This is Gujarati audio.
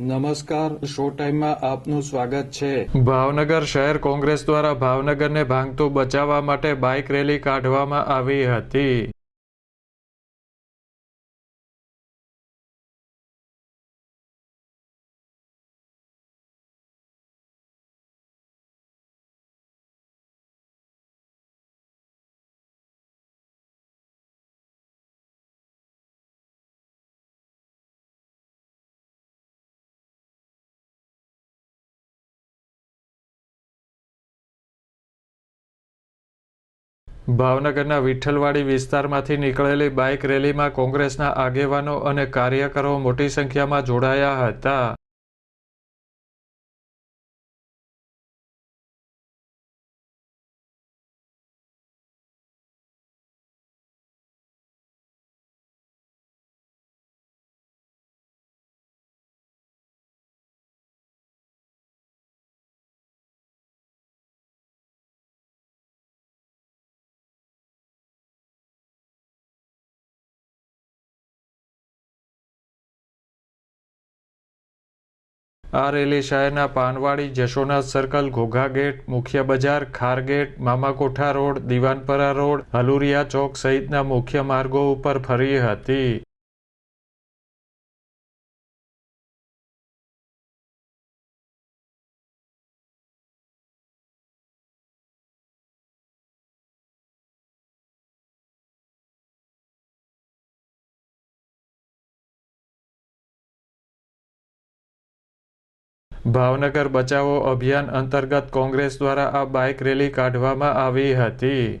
નમસ્કાર, શો ટાઈમમાં આપનું સ્વાગત છે. ભાવનગર શહેર કોંગ્રેસ દ્વારા ભાવનગરને ભાંગતું બચાવવા માટે બાઇક રેલી કાઢવામાં આવી હતી. ભાવનગરના વિઠ્ઠલવાડી વિસ્તારમાંથી નીકળેલી બાઇક રેલીમાં કોંગ્રેસના આગેવાનો અને કાર્યકરો મોટી સંખ્યામાં જોડાયા હતા. આ રેલી શહેરના પાનવાડી જશોનાથ સર્કલ, ઘોઘા ગેટ, મુખ્ય બજાર ખારગેટ મામાકોઠા રોડ, દિવાનપરા રોડ, હલુરિયા ચોક સહિતના મુખ્ય માર્ગો ઉપર ફરી હતી. ભાવનગર બચાવો અભિયાન અંતર્ગત કોંગ્રેસ દ્વારા આ બાઇક રેલી કાઢવામાં આવી હતી.